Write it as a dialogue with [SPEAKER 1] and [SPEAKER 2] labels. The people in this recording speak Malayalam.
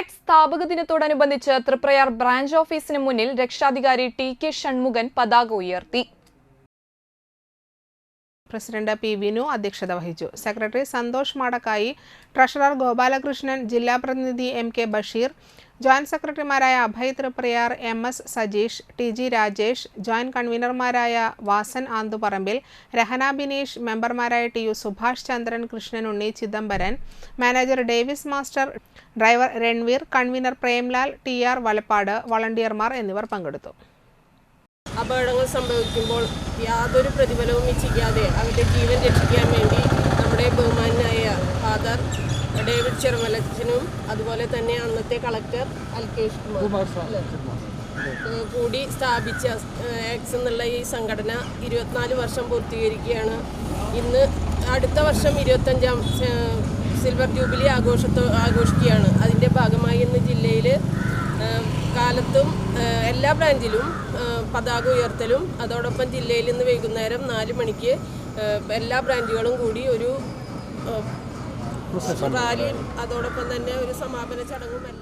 [SPEAKER 1] ആക്ട് സ്ഥാപക ദിനത്തോടനുബന്ധിച്ച് തൃപ്രയാർ ബ്രാഞ്ച് ഓഫീസിന് മുന്നിൽ രക്ഷാധികാരി ടി കെ ഷൺമുഖൻ പതാക ഉയർത്തി.
[SPEAKER 2] പ്രസിഡന്റ് പി വിനു അധ്യക്ഷത വഹിച്ചു. സെക്രട്ടറി സന്തോഷ് മാടക്കായി ട്രഷറർ ഗോപാലകൃഷ്ണൻ ജില്ലാ പ്രതിനിധി എം കെ ബഷീർ ജോയിന്റ് സെക്രട്ടറിമാരായ Abhay Triprayar M S Sajeesh T G Rajesh joint കൺവീനർമാരായ Vasan Anthuparambil Rehana Bineesh മെമ്പർമാരായ T U Subhash Chandran Krishnan Unni Chidambaran manager Davis master driver Ranveer convener Premlal T R Valappad വളണ്ടിയർമാർ എന്നിവർ പങ്കെടുത്തു.
[SPEAKER 3] അപകടങ്ങൾ സംഭവിക്കുമ്പോൾ യാതൊരു പ്രതിഫലവും ഇച്ഛിക്കാതെ അവരുടെ ജീവൻ രക്ഷിക്കാൻ വേണ്ടി നമ്മുടെ ബഹുമാനായ ഫാദർ ഡേവിഡ് ചെറുമലച്ചനും അതുപോലെ തന്നെ അന്നത്തെ കളക്ടർ അൽകേഷ് കുമാർ കൂടി സ്ഥാപിച്ച ആക്സ് എന്നുള്ള ഈ സംഘടന ഇരുപത്തിനാല് വർഷം പൂർത്തീകരിക്കുകയാണ്. ഇന്ന് അടുത്ത വർഷം ഇരുപത്തഞ്ചാം സിൽവർ ജൂബിലി ആഘോഷത്തോ ആഘോഷിക്കുകയാണ് അതിന്റെ ഭാഗമായി ഇന്ന് ജില്ലയിൽ ഏഹ് കാലത്തും എല്ലാ ബ്രാഞ്ചിലും പതാക ഉയർത്തലും അതോടൊപ്പം ജില്ലയിൽ ഇന്ന് വൈകുന്നേരം നാല് മണിക്ക് എല്ലാ ബ്രാഞ്ചുകളും കൂടി ഒരു റാലിയും അതോടൊപ്പം തന്നെ ഒരു സമാപന ചടങ്ങും എല്ലാം